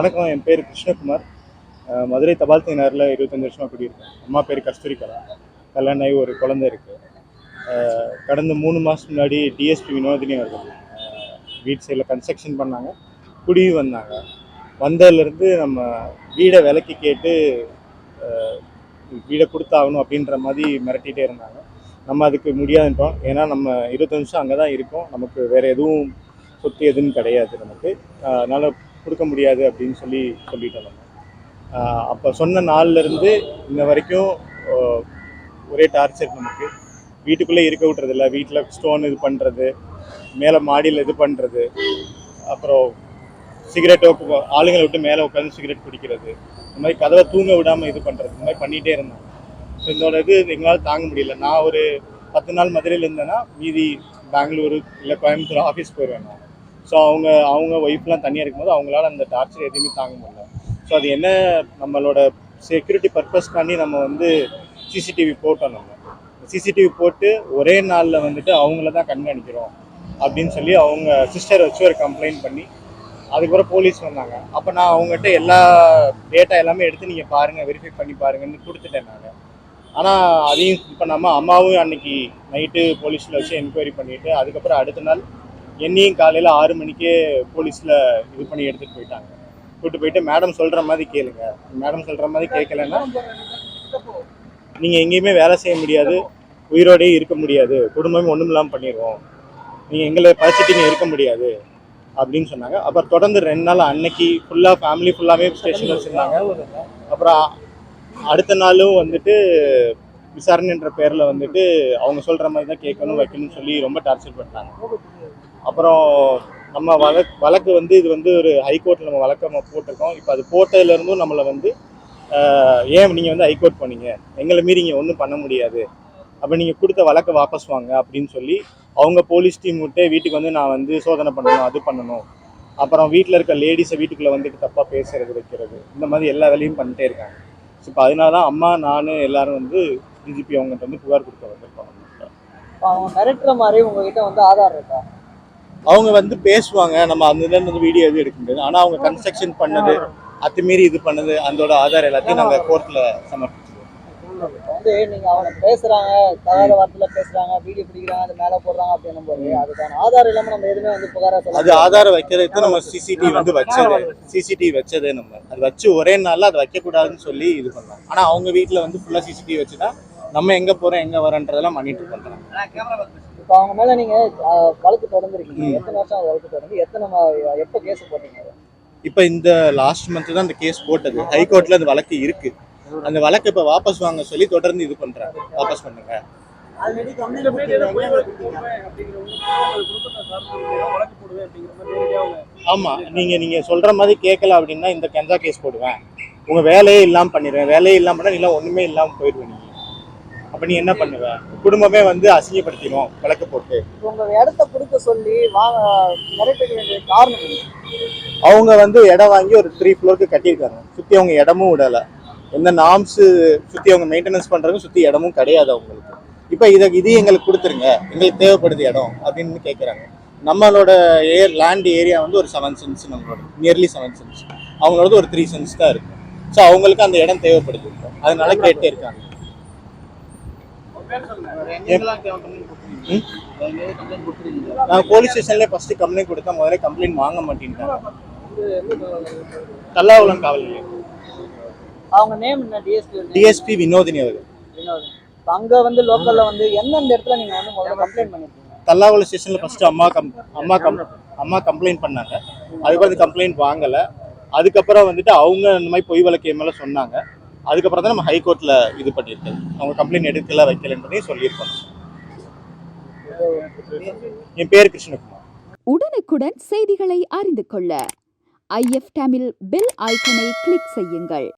வணக்கம் என் பேர் கிருஷ்ணகுமார். மதுரை தபால் நகரில் இருபத்தஞ்சு வருஷமாக குடியிருக்கேன். அம்மா பேர் கஸ்தூரி கலா கல்யாணம் ஆகி ஒரு குழந்தை இருக்குது கடந்த மூணு மாதம் முன்னாடி டிஎஸ்பி வினோதினி அவர்கள் வீட் சைடில் கன்ஸ்ட்ரக்ஷன் பண்ணாங்க. குடி வந்தாங்க. வந்ததுலேருந்து நம்ம வீடை விலைக்கு கேட்டு வீடை கொடுத்தாகணும் அப்படின்ற மாதிரி மிரட்டிகிட்டே இருந்தாங்க. நம்ம அதுக்கு முடியாதுன்றோம் ஏன்னா நம்ம இருபத்தஞ்சு வருஷம் அங்கே தான் இருக்கோம். நமக்கு வேறு எதுவும் சொத்து எதுவும் கிடையாது நமக்கு. அதனால் கொடுக்க முடியாது அப்படின்னு சொல்லி சொல்லிட்டோம் நம்ம அப்போ சொன்ன நாள்லேருந்து இன்ன வரைக்கும் ஒரே டார்ச்சர் நமக்கு. வீட்டுக்குள்ளே இருக்க விட்டுறதில்ல வீட்டில் ஸ்டோன் இது பண்ணுறது மேலே மாடியில் இது பண்ணுறது அப்புறம் சிகரெட்டோ ஆளுங்களை விட்டு மேலே உட்காந்து சிகரெட் குடிக்கிறது இந்த மாதிரி கதவை தூங்க விடாமல் இது பண்ணுறது இந்த மாதிரி பண்ணிகிட்டே இருந்தாங்க ஸோ இதோட இது எங்களால் தாங்க முடியல. நான் ஒரு பத்து நாள் மதுரையில் இருந்தேன்னா மீதி பெங்களூரு இல்லை கோயம்புத்தூர் ஆஃபீஸ் போயிடுவேன் நான். ஸோ அவங்க அவங்க ஒய்ஃப்லாம் தனியாக இருக்கும்போது அவங்களால அந்த டார்ச்சர் எதுவுமே தாங்க முடியல. ஸோ அது என்ன நம்மளோட செக்யூரிட்டி பர்பஸ்க்காண்டி நம்ம வந்து சிசிடிவி போட்டோம் நம்ம. சிசிடிவி போட்டு ஒரே நாளில் வந்துட்டு அவங்கள தான் கண்காணிக்கிறோம் அப்படின்னு சொல்லி அவங்க சிஸ்டர் வச்சு ஒரு கம்ப்ளைண்ட் பண்ணி அதுக்கப்புறம் போலீஸ் வந்தாங்க. அப்போ நான் அவங்ககிட்ட எல்லா டேட்டா எல்லாமே எடுத்து நீங்கள் பாருங்கள் வெரிஃபை பண்ணி பாருங்கன்னு கொடுத்துட்டேன் நான். ஆனால் அதையும் இப்போ பண்ணாமல் அம்மாவும் அன்னைக்கு நைட்டு போலீஸில் வச்சு என்கொயரி பண்ணிவிட்டு அதுக்கப்புறம் அடுத்த நாள் என்னையும் காலையில் ஆறு மணிக்கே போலீஸில் இது பண்ணி எடுத்துகிட்டு போயிட்டாங்க. கூப்பிட்டு போயிட்டு மேடம் சொல்கிற மாதிரி கேளுங்க. மேடம் சொல்கிற மாதிரி கேட்கலன்னா நீங்கள் எங்கேயுமே வேலை செய்ய முடியாது. உயிரோடயே இருக்க முடியாது. குடும்பம் ஒன்றும் இல்லாமல் பண்ணிடுவோம் நீங்கள் எங்களை படிச்சுட்டு இருக்க முடியாது அப்படின்னு சொன்னாங்க. அப்புறம் தொடர்ந்து ரெண்டு நாள் அன்னைக்கு ஃபுல்லாக ஃபேமிலி ஃபுல்லாகவே ஸ்டேஷன் வச்சுருந்தாங்க. அப்புறம் அடுத்த நாளும் வந்துட்டு விசாரணைன்ற பேரில் வந்துட்டு அவங்க சொல்கிற மாதிரி தான் கேட்கணும் வைக்கணும்னு சொல்லி ரொம்ப டார்ச்சர் பண்ணாங்க அப்புறம் நம்ம வழக்கு வழக்கு வந்து இது வந்து ஒரு ஹைகோர்ட்டில் நம்ம வழக்கு நம்ம போட்டிருக்கோம். இப்போ அது போட்டதுலேருந்தும் நம்மளை வந்து ஏன் நீங்கள் வந்து ஹைகோர்ட் பண்ணீங்க எங்களை மீறி ஒன்றும் பண்ண முடியாது. அப்போ நீங்கள் கொடுத்த வழக்கை வாபஸ் வாங்க அப்படின்னு சொல்லி அவங்க போலீஸ் டீம் விட்டு வீட்டுக்கு வந்து நான் வந்து சோதனை பண்ணணும் அது பண்ணணும். அப்புறம் வீட்டில் இருக்க லேடிஸை வீட்டுக்குள்ளே வந்துட்டு தப்பாக பேசுறது வைக்கிறது. இந்த மாதிரி எல்லா வேலையும் பண்ணிட்டே இருக்காங்க. ஸோ இப்போ அதனால தான் அம்மா நான் எல்லாரும் வந்து டிஜிபி அவங்ககிட்ட வந்து புகார் கொடுக்க வந்திருக்கோம். அவங்க மிரட்டுற மாதிரி உங்ககிட்ட வந்து ஆதார் இருக்கா? அவங்க வந்து பேசுவாங்க. நம்ம அந்த வீடியோ எதுவும் எடுக்க முடியாது. ஆனால் அவங்க கன்ஸ்ட்ரக்ஷன் பண்ணது அத்துமீறி இது பண்ணது அதோட ஆதார் எல்லாத்தையும் நாங்கள் கோர்ட்டில் சமர்ப்பிச்சிருவோம். வந்து நீங்க அவங்க பேசுறாங்க தகாத வார்த்தையில பேசுறாங்க வீடியோ பிடிக்கிறாங்க அது மேல போடுறாங்க அப்படின்னும் போது அதுக்கான ஆதாரம் இல்லாம நம்ம எதுவுமே வந்து புகாரா சொல்ல அது ஆதாரம் வைக்கிறதுக்கு நம்ம சிசிடிவி வந்து வச்சது சிசிடிவி வச்சதே நம்ம. அது வச்சு ஒரே நாளில் அதை வைக்கக்கூடாதுன்னு சொல்லி இது பண்ணோம். ஆனால் அவங்க வீட்டில் வந்து ஃபுல்லாக சிசிடிவி வச்சுட்டா நம்ம எங்கே போகிறோம் எங்கே வரோன்றதெல்லாம் மானிட்டர் பண்ணுறாங்க இப்ப அவங்க மேல நீங்க ஆஹ், வழக்கு தொடர்ந்துருக்கீங்க. எத்தனை வருஷம் வழக்கு தொடர்ந்து? எத்தனை ம- எப்ப கேஸ் போட்டீங்க? இப்போ இந்த லாஸ்ட் மந்த் தான் அந்த கேஸ் போட்டது. ஹைகோர்ட்டில் அந்த வழக்கு இருக்கு. அந்த வழக்கு இப்போ வாபஸ் வாங்க சொல்லி தொடர்ந்து இது பண்ணுறாங்க வாபஸ் பண்ணுங்க. ஆமாம் நீங்கள் நீங்கள் சொல்கிற மாதிரி கேட்கல அப்படின்னா இந்த கெஞ்சா கேஸ் போடுவேன். உங்கள் வேலையே இல்லாமல் பண்ணிடுவேன். வேலையே இல்லாமல் பண்ணால் இல்லை ஒன்றுமே இல்லாமல் போயிடுவேன் நீங்கள் அப்போ நீ என்ன பண்ணுவ? குடும்பமே வந்து அசிங்கப்படுத்திடும் வழக்கு போட்டு. உங்க இடத்த கொடுக்க சொல்லி வாங்க மிரட்ட வேண்டிய காரணம்? அவங்க வந்து இடம் வாங்கி ஒரு த்ரீ ஃப்ளோருக்கு கட்டியிருக்காங்க. சுற்றி அவங்க இடமும் விடலை. எந்த நாம்ஸு சுற்றி அவங்க மெயின்டெனன்ஸ் பண்ணுறவங்க சுற்றி இடமும் கிடையாது அவங்களுக்கு. இப்போ இதை இது எங்களுக்கு கொடுத்துருங்க. எங்களுக்கு தேவைப்படுது இடம் அப்படின்னு கேட்குறாங்க நம்மளோட ஏர் லேண்ட் ஏரியா வந்து ஒரு செவன் சென்ஸ் நம்மளோட நியர்லி செவன் சென்ஸ் அவங்களோட ஒரு த்ரீ சென்ஸ் தான் இருக்கு. ஸோ அவங்களுக்கு அந்த இடம் தேவைப்படுது. அதனால கேட்டே இருக்காங்க? நான் போலீஸ் ஸ்டேஷன்ல ஃபர்ஸ்ட் கம்ப்ளைண்ட் கொடுத்தா முதல்ல கம்ப்ளைண்ட் வாங்க மாட்டேன்ட்டாங்க. தல்லாகுளம் காவல் நிலையம் அவங்க நேம் என்ன? டிஎஸ்பி டிஎஸ்பி வினோதினி அவர்கள். அங்க வந்து லோக்கல்ல வந்து எந்தெந்த இடத்துல நீங்க வந்து முதல்ல கம்ப்ளைண்ட் பண்ணிருக்கீங்க? தல்லாகுளம் ஸ்டேஷன்ல ஃபர்ஸ்ட் அம்மா கம் அம்மா கம் அம்மா கம்ப்ளைண்ட் பண்ணாங்க. அதுக்கப்புறம் அந்த கம்ப்ளைண்ட் வாங்கல. அதுக்கப்புறம் வந்துட்டு அவங்க இந்த மாதிரி பொய் வழக்கு மேல சொன்னாங்க. அதுக்கப்புறம் தான் நம்ம ஹைகோர்ட்டில் இது பண்ணியிருக்கோம். அவங்க கம்ப்ளைண்ட் எடுக்கல வைக்கலன்றதையும் சொல்லியிருக்கோம். என் பேர் கிருஷ்ணகுமார். உடனுக்குடன் செய்திகளை அறிந்து கொள்ள. ஐஎஃப் தமிழ் பெல் ஐக்கனை கிளிக் செய்யுங்கள்.